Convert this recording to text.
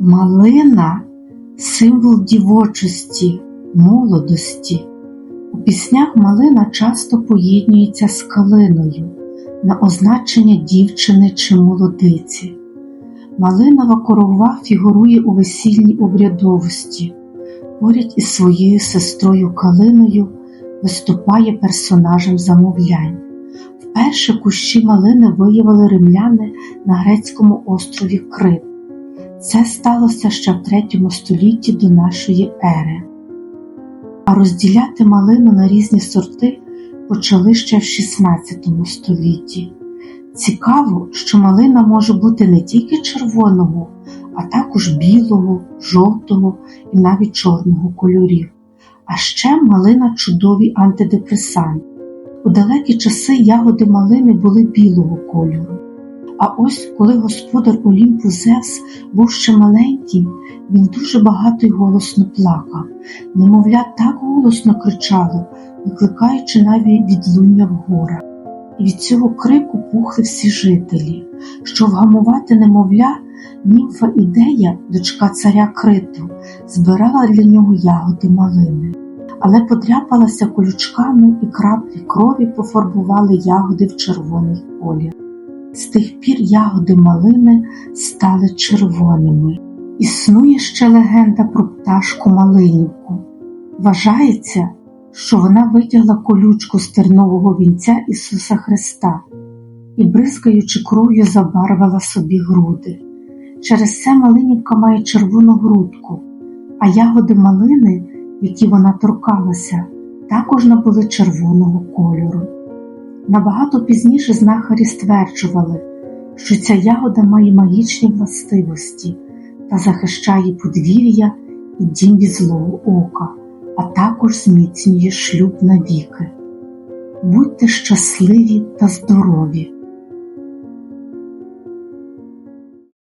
Малина символ дівочості, молодості. У піснях малина часто поєднується з калиною на означення дівчини чи молодиці. Малинова корова фігурує у весільній обрядовості. Поряд із своєю сестрою Калиною виступає персонажем замовлянь. Вперше кущі малини виявили римляни на грецькому острові Крит. Це сталося ще в третьому столітті до нашої ери. А розділяти малину на різні сорти почали ще в 16 столітті. Цікаво, що малина може бути не тільки червоного, а також білого, жовтого і навіть чорного кольорів. А ще малина чудовий антидепресант. У далекі часи ягоди малини були білого кольору. А ось коли господар Олімпу Зевс був ще маленьким, він дуже багато й голосно плакав. Немовля так голосно кричало, викликаючи навіть відлуння в горах. І від цього крику пухли всі жителі. Щоб вгамувати немовля, німфа ідея, дочка царя Криту, збирала для нього ягоди малини, але подряпалася колючками і краплі крові пофарбували ягоди в червоний колір. З тих пір ягоди малини стали червоними. Існує ще легенда про пташку Малинівку. Вважається, що вона витягла колючку з тернового вінця Ісуса Христа і, бризкаючи кров'ю, забарвила собі груди. Через це Малинівка має червону грудку, а ягоди малини, які вона торкалася, також набули червоного кольору. Набагато пізніше знахарі стверджували, що ця ягода має магічні властивості та захищає подвір'я і дім від злого ока, а також зміцнює шлюб навіки. Будьте щасливі та здорові!